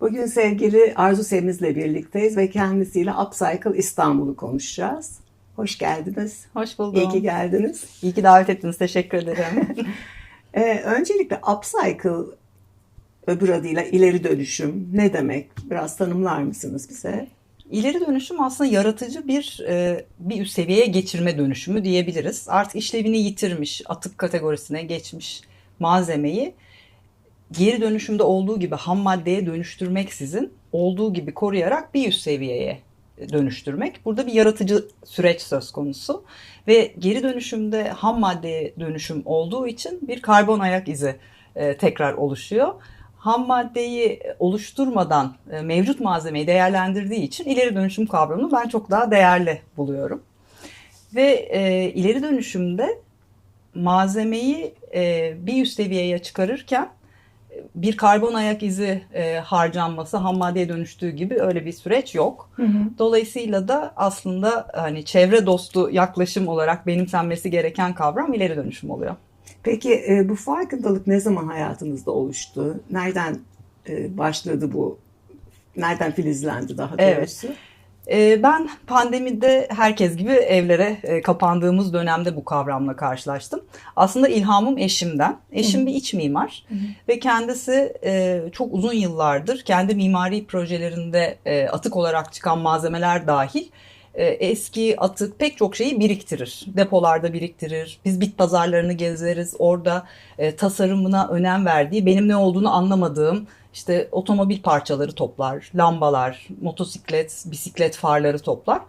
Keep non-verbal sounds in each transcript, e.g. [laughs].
Bugün sevgili Arzu Semiz'le birlikteyiz ve kendisiyle Upcycle İstanbul'u konuşacağız. Hoş geldiniz. Hoş buldum. İyi ki geldiniz. İyi ki davet ettiniz. Teşekkür ederim. [laughs] [laughs] Ee, öncelikle Upcycle öbür adıyla ileri dönüşüm ne demek? Biraz tanımlar mısınız bize? İleri dönüşüm aslında yaratıcı bir e, bir üst seviyeye geçirme dönüşümü diyebiliriz. Artık işlevini yitirmiş, atık kategorisine geçmiş malzemeyi geri dönüşümde olduğu gibi ham maddeye dönüştürmeksizin olduğu gibi koruyarak bir üst seviyeye dönüştürmek. Burada bir yaratıcı süreç söz konusu ve geri dönüşümde ham maddeye dönüşüm olduğu için bir karbon ayak izi e, tekrar oluşuyor. Ham maddeyi oluşturmadan e, mevcut malzemeyi değerlendirdiği için ileri dönüşüm kavramını ben çok daha değerli buluyorum. Ve e, ileri dönüşümde malzemeyi e, bir üst seviyeye çıkarırken bir karbon ayak izi e, harcanması ham maddeye dönüştüğü gibi öyle bir süreç yok. Hı hı. Dolayısıyla da aslında hani çevre dostu yaklaşım olarak benimsenmesi gereken kavram ileri dönüşüm oluyor. Peki e, bu farkındalık ne zaman hayatınızda oluştu? Nereden e, başladı bu? Nereden filizlendi daha Evet. doğrusu? Ee, Ben pandemide herkes gibi evlere e, kapandığımız dönemde bu kavramla karşılaştım. Aslında ilhamım eşimden. Eşim bir iç mimar ve kendisi e, çok uzun yıllardır kendi mimari projelerinde e, atık olarak çıkan malzemeler dahil eski atık pek çok şeyi biriktirir. Depolarda biriktirir. Biz bit pazarlarını gezeriz. Orada e, tasarımına önem verdiği, benim ne olduğunu anlamadığım işte otomobil parçaları toplar, lambalar, motosiklet, bisiklet farları toplar.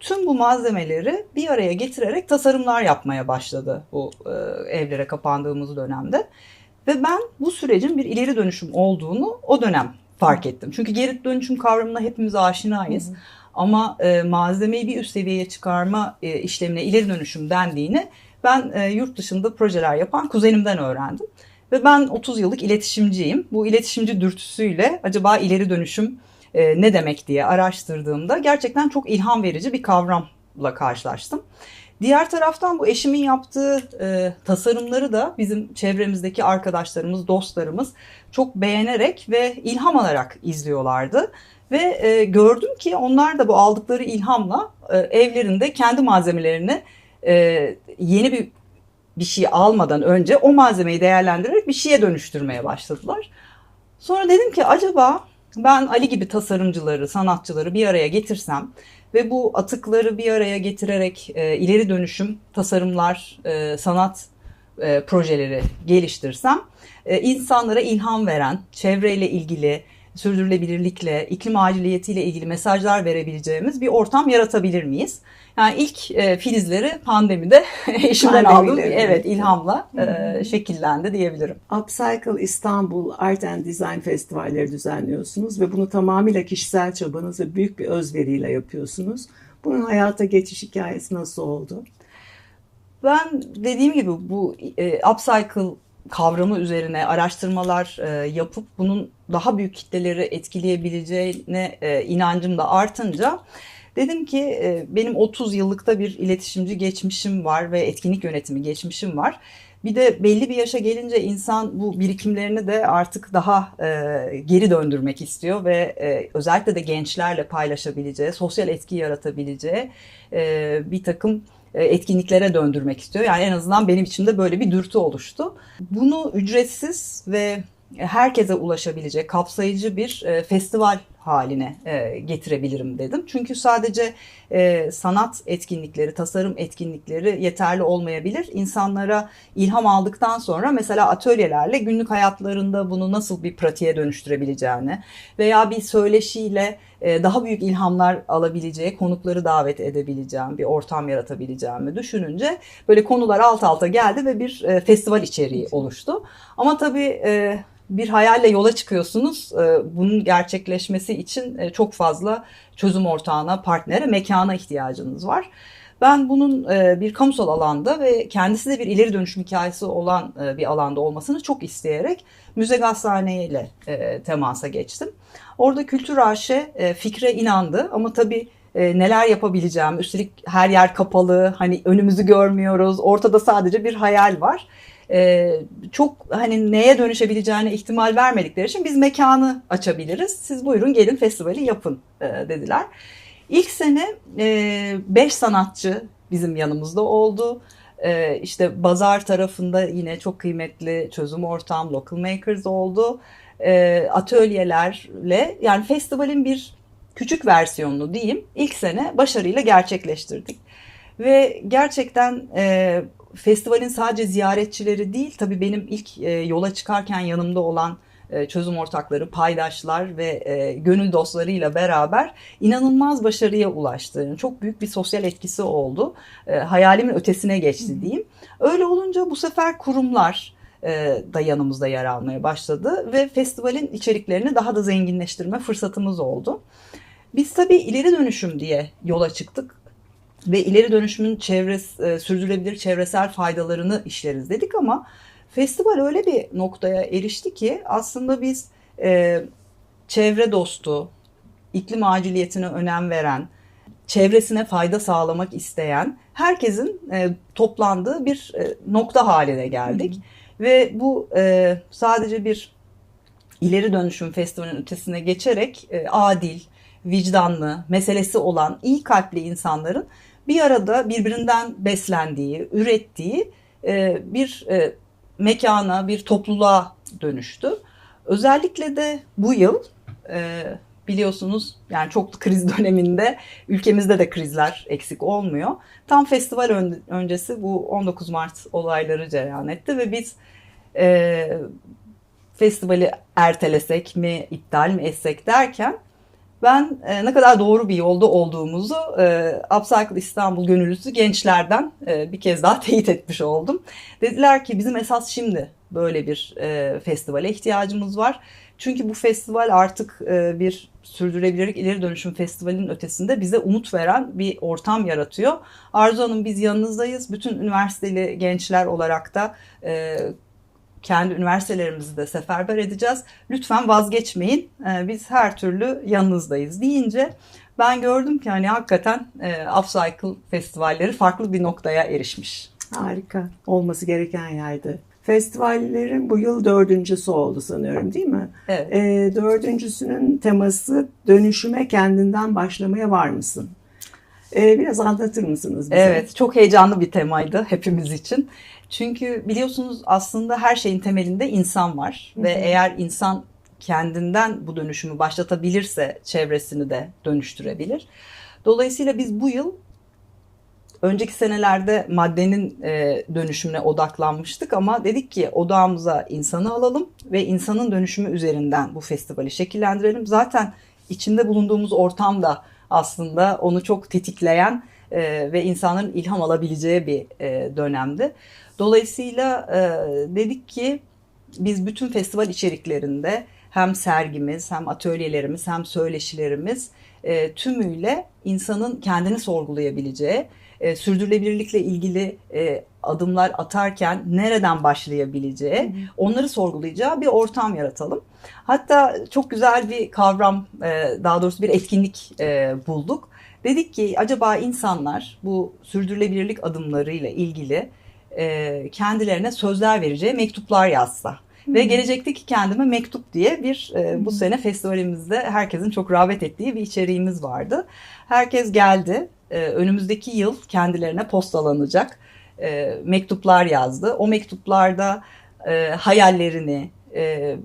Tüm bu malzemeleri bir araya getirerek tasarımlar yapmaya başladı bu e, evlere kapandığımız dönemde. Ve ben bu sürecin bir ileri dönüşüm olduğunu o dönem fark ettim. Çünkü geri dönüşüm kavramına hepimiz aşinayız. Ama e, malzemeyi bir üst seviyeye çıkarma e, işlemine ileri dönüşüm dendiğini ben e, yurt dışında projeler yapan kuzenimden öğrendim. Ve ben 30 yıllık iletişimciyim. Bu iletişimci dürtüsüyle acaba ileri dönüşüm e, ne demek diye araştırdığımda gerçekten çok ilham verici bir kavramla karşılaştım. Diğer taraftan bu eşimin yaptığı e, tasarımları da bizim çevremizdeki arkadaşlarımız, dostlarımız çok beğenerek ve ilham alarak izliyorlardı. Ve e, gördüm ki onlar da bu aldıkları ilhamla e, evlerinde kendi malzemelerini e, yeni bir bir şey almadan önce o malzemeyi değerlendirerek bir şeye dönüştürmeye başladılar. Sonra dedim ki acaba ben Ali gibi tasarımcıları, sanatçıları bir araya getirsem ve bu atıkları bir araya getirerek e, ileri dönüşüm tasarımlar, e, sanat e, projeleri geliştirsem e, insanlara ilham veren, çevreyle ilgili, sürdürülebilirlikle, iklim aciliyetiyle ilgili mesajlar verebileceğimiz bir ortam yaratabilir miyiz? Yani ilk e, filizleri pandemide [laughs] eşimden aldım. Evet, ilhamla e, şekillendi diyebilirim. Upcycle İstanbul Art and Design Festivalleri düzenliyorsunuz ve bunu tamamıyla kişisel çabanız ve büyük bir özveriyle yapıyorsunuz. Bunun hayata geçiş hikayesi nasıl oldu? Ben dediğim gibi bu e, upcycle kavramı üzerine araştırmalar e, yapıp bunun daha büyük kitleleri etkileyebileceğine e, inancım da artınca dedim ki e, benim 30 yıllıkta bir iletişimci geçmişim var ve etkinlik yönetimi geçmişim var. Bir de belli bir yaşa gelince insan bu birikimlerini de artık daha e, geri döndürmek istiyor ve e, özellikle de gençlerle paylaşabileceği, sosyal etki yaratabileceği e, bir takım etkinliklere döndürmek istiyor. Yani en azından benim içimde böyle bir dürtü oluştu. Bunu ücretsiz ve herkese ulaşabilecek kapsayıcı bir e, festival haline e, getirebilirim dedim. Çünkü sadece e, sanat etkinlikleri, tasarım etkinlikleri yeterli olmayabilir. İnsanlara ilham aldıktan sonra mesela atölyelerle günlük hayatlarında bunu nasıl bir pratiğe dönüştürebileceğini veya bir söyleşiyle e, daha büyük ilhamlar alabileceği konukları davet edebileceğim, bir ortam yaratabileceğimi düşününce böyle konular alt alta geldi ve bir e, festival içeriği oluştu. Ama tabii e, bir hayalle yola çıkıyorsunuz. E, Bunun gerçekleşmesi için e, çok fazla çözüm ortağına, partnere, mekana ihtiyacınız var. Ben bunun e, bir kamusal alanda ve kendisi de bir ileri dönüşüm hikayesi olan e, bir alanda olmasını çok isteyerek Müze Gazhane ile temasa geçtim. Orada Kültür AŞ fikre inandı ama tabii neler yapabileceğim, üstelik her yer kapalı, hani önümüzü görmüyoruz, ortada sadece bir hayal var. E, çok hani neye dönüşebileceğine ihtimal vermedikleri için biz mekanı açabiliriz. Siz buyurun gelin festivali yapın e, dediler. İlk sene 5 sanatçı bizim yanımızda oldu. E, işte Bazar tarafında yine çok kıymetli çözüm ortam, local makers oldu. E, atölyelerle yani festivalin bir küçük versiyonunu diyeyim ilk sene başarıyla gerçekleştirdik. Ve gerçekten e, festivalin sadece ziyaretçileri değil tabii benim ilk e, yola çıkarken yanımda olan e, çözüm ortakları, paydaşlar ve e, gönül dostlarıyla beraber inanılmaz başarıya ulaştı. Çok büyük bir sosyal etkisi oldu. E, hayalimin ötesine geçti diyeyim. Öyle olunca bu sefer kurumlar da yanımızda yer almaya başladı ve festivalin içeriklerini daha da zenginleştirme fırsatımız oldu. Biz tabii ileri dönüşüm diye yola çıktık ve ileri dönüşümün çevres, e, sürdürülebilir çevresel faydalarını işleriz dedik ama festival öyle bir noktaya erişti ki aslında biz e, çevre dostu, iklim aciliyetine önem veren, çevresine fayda sağlamak isteyen herkesin e, toplandığı bir e, nokta haline geldik. Hı. Ve bu e, sadece bir ileri dönüşüm festivalinin ötesine geçerek e, adil, vicdanlı, meselesi olan iyi kalpli insanların bir arada birbirinden beslendiği, ürettiği e, bir e, mekana, bir topluluğa dönüştü. Özellikle de bu yıl e, biliyorsunuz yani çok kriz [laughs] döneminde ülkemizde de krizler eksik olmuyor. Tam festival ön, öncesi bu 19 Mart olayları cereyan etti ve biz festivali ertelesek mi, iptal mi etsek derken ben e, ne kadar doğru bir yolda olduğumuzu e, Upcycle İstanbul gönüllüsü gençlerden e, bir kez daha [laughs] teyit etmiş oldum. Dediler ki bizim esas şimdi böyle bir e, festivale ihtiyacımız var. Çünkü bu festival artık e, bir sürdürülebilirlik ileri dönüşüm festivalinin ötesinde bize umut veren bir ortam yaratıyor. Arzu Hanım biz yanınızdayız. Bütün üniversiteli gençler olarak da e, kendi üniversitelerimizi de seferber edeceğiz. Lütfen vazgeçmeyin. Ee, biz her türlü yanınızdayız deyince ben gördüm ki hani hakikaten e, Upcycle festivalleri farklı bir noktaya erişmiş. Harika. Olması gereken yerde. Festivallerin bu yıl dördüncüsü oldu sanıyorum değil mi? Evet. E, dördüncüsünün teması dönüşüme kendinden başlamaya var mısın? E, biraz anlatır mısınız bize? Evet, çok heyecanlı bir temaydı hepimiz için. Çünkü biliyorsunuz aslında her şeyin temelinde insan var ve eğer insan kendinden bu dönüşümü başlatabilirse çevresini de dönüştürebilir. Dolayısıyla biz bu yıl önceki senelerde maddenin e, dönüşümüne odaklanmıştık ama dedik ki odağımıza insanı alalım ve insanın dönüşümü üzerinden bu festivali şekillendirelim. Zaten içinde bulunduğumuz ortam da aslında onu çok tetikleyen e, ve insanların ilham alabileceği bir e, dönemdi. Dolayısıyla e, dedik ki biz bütün festival içeriklerinde hem sergimiz hem atölyelerimiz hem söyleşilerimiz e, tümüyle insanın kendini sorgulayabileceği, e, sürdürülebilirlikle ilgili e, adımlar atarken nereden başlayabileceği, onları sorgulayacağı bir ortam yaratalım. Hatta çok güzel bir kavram, e, daha doğrusu bir etkinlik e, bulduk. Dedik ki acaba insanlar bu sürdürülebilirlik adımlarıyla ilgili e, kendilerine sözler vereceği mektuplar yazsa. Ve gelecekteki kendime mektup diye bir e, bu sene festivalimizde herkesin çok rağbet ettiği bir içeriğimiz vardı. Herkes geldi. E, önümüzdeki yıl kendilerine postalanacak e, mektuplar yazdı. O mektuplarda e, hayallerini, e,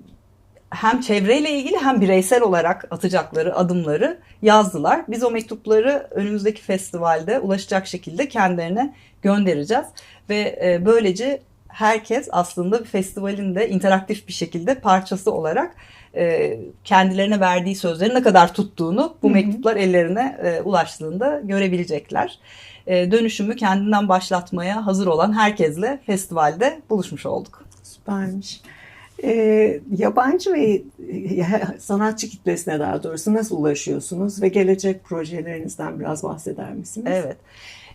hem çevreyle ilgili hem bireysel olarak atacakları adımları yazdılar. Biz o mektupları önümüzdeki festivalde ulaşacak şekilde kendilerine göndereceğiz ve e, böylece herkes aslında festivalin de interaktif bir şekilde parçası olarak e, kendilerine verdiği sözleri ne kadar tuttuğunu bu mektuplar ellerine e, ulaştığında görebilecekler. Dönüşümü kendinden başlatmaya hazır olan herkesle festivalde buluşmuş olduk. Süpermiş. E, yabancı ve [laughs] sanatçı kitlesine daha doğrusu nasıl ulaşıyorsunuz ve gelecek projelerinizden biraz bahseder misiniz? Evet.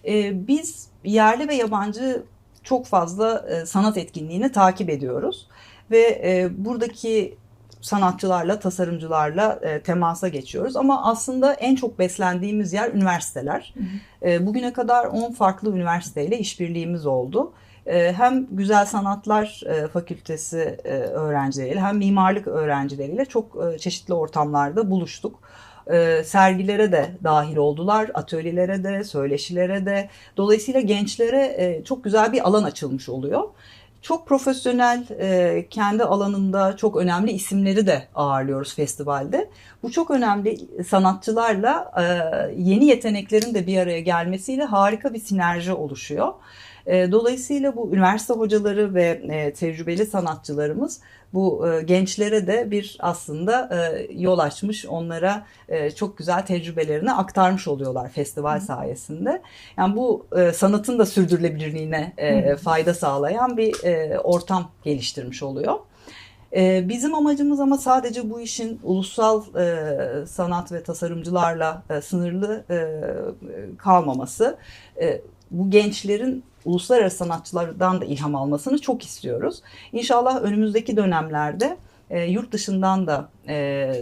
E, biz yerli ve yabancı çok fazla e, sanat etkinliğini takip ediyoruz ve e, buradaki sanatçılarla, tasarımcılarla e, temasa geçiyoruz. Ama aslında en çok beslendiğimiz yer üniversiteler. Hı hı. E, bugüne kadar 10 farklı üniversiteyle işbirliğimiz oldu e, hem Güzel Sanatlar e, Fakültesi e, öğrencileriyle hem mimarlık öğrencileriyle çok e, çeşitli ortamlarda buluştuk. E, sergilere de dahil oldular, atölyelere de, söyleşilere de. Dolayısıyla gençlere çok güzel bir alan açılmış oluyor. Çok profesyonel, kendi alanında çok önemli isimleri de ağırlıyoruz festivalde. Bu çok önemli sanatçılarla yeni yeteneklerin de bir araya gelmesiyle harika bir sinerji oluşuyor. E, Dolayısıyla bu üniversite hocaları ve e, tecrübeli sanatçılarımız bu e, gençlere de bir aslında e, yol açmış, onlara çok güzel tecrübelerini aktarmış oluyorlar festival sayesinde. Yani bu sanatın da sürdürülebilirliğine e, fayda sağlayan bir ortam geliştirmiş oluyor. Bizim amacımız ama sadece bu işin ulusal sanat ve tasarımcılarla sınırlı kalmaması. Bu gençlerin uluslararası sanatçılardan da ilham almasını çok istiyoruz. İnşallah önümüzdeki dönemlerde e, yurt dışından da e,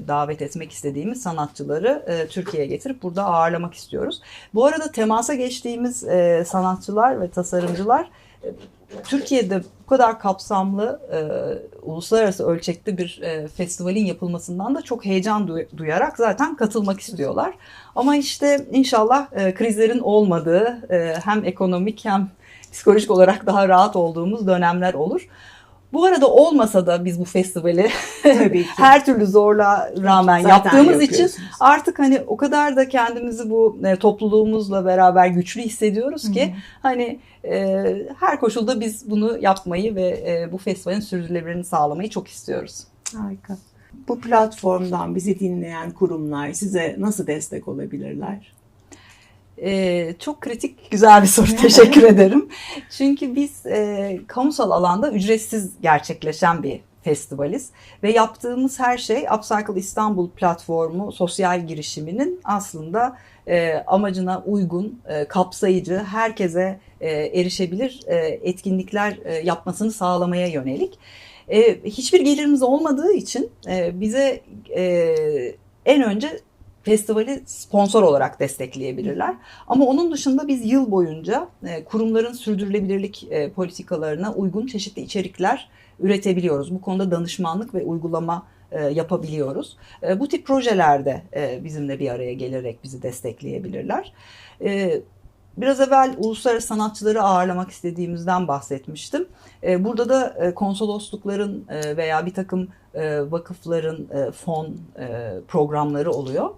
davet etmek istediğimiz sanatçıları e, Türkiye'ye getirip burada ağırlamak istiyoruz. Bu arada temasa geçtiğimiz e, sanatçılar ve tasarımcılar Türkiye'de bu kadar kapsamlı e, uluslararası ölçekte bir e, festivalin yapılmasından da çok heyecan duy- duyarak zaten katılmak istiyorlar. Ama işte inşallah e, krizlerin olmadığı e, hem ekonomik hem psikolojik olarak daha rahat olduğumuz dönemler olur. Bu arada olmasa da biz bu festivali Tabii ki. [laughs] her türlü zorla rağmen Zaten yaptığımız için artık hani o kadar da kendimizi bu e, topluluğumuzla beraber güçlü hissediyoruz ki hani e, her koşulda biz bunu yapmayı ve e, bu festivalin sürdürülebilirliğini sağlamayı çok istiyoruz. Harika. Bu platformdan bizi dinleyen kurumlar size nasıl destek olabilirler? Ee, çok kritik, güzel bir soru. [laughs] Teşekkür ederim. Çünkü biz e, kamusal alanda ücretsiz gerçekleşen bir festivaliz ve yaptığımız her şey Upcycle İstanbul platformu sosyal girişiminin aslında e, amacına uygun, e, kapsayıcı, herkese e, erişebilir e, etkinlikler e, yapmasını sağlamaya yönelik. E, hiçbir gelirimiz olmadığı için e, bize e, en önce festivali sponsor olarak destekleyebilirler. Ama onun dışında biz yıl boyunca e, kurumların sürdürülebilirlik e, politikalarına uygun çeşitli içerikler üretebiliyoruz. Bu konuda danışmanlık ve uygulama e, yapabiliyoruz. Bu tip projelerde bizimle bir araya gelerek bizi destekleyebilirler. Biraz evvel uluslararası sanatçıları ağırlamak istediğimizden bahsetmiştim. E, Burada da e, konsoloslukların e, veya bir takım e, vakıfların fon programları oluyor.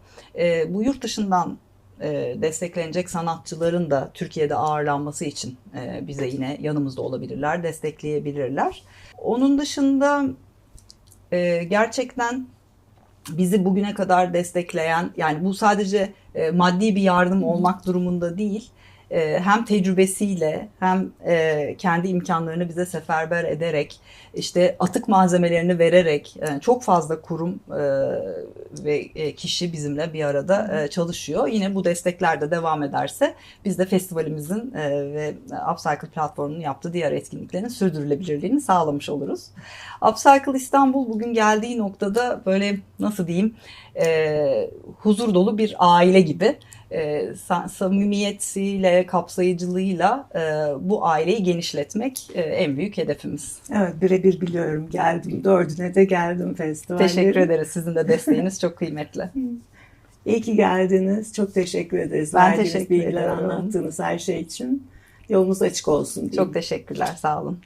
Bu yurt dışından desteklenecek sanatçıların da Türkiye'de ağırlanması için bize yine yanımızda olabilirler, destekleyebilirler. Onun dışında gerçekten bizi bugüne kadar destekleyen yani bu sadece maddi bir yardım olmak durumunda değil hem tecrübesiyle hem e, kendi imkanlarını bize seferber ederek işte atık malzemelerini vererek e, çok fazla kurum e, ve e, kişi bizimle bir arada e, çalışıyor. Yine bu destekler de devam ederse biz de festivalimizin e, ve Upcycle platformunun yaptığı diğer etkinliklerin sürdürülebilirliğini sağlamış oluruz. Upcycle İstanbul bugün geldiği noktada böyle nasıl diyeyim e, huzur dolu bir aile gibi e, sa- samimiyetiyle, kapsayıcılığıyla e, bu aileyi genişletmek e, en büyük hedefimiz. Evet birebir biliyorum geldim. Dördüne de geldim festivallerin. Teşekkür ederiz. Sizin de desteğiniz çok kıymetli. [laughs] İyi ki geldiniz. Çok teşekkür ederiz. Ben Verdiğiniz teşekkür bilgiler ediyorum. anlattığınız her şey için. Yolunuz açık olsun. diyeyim. Çok teşekkürler. Sağ olun.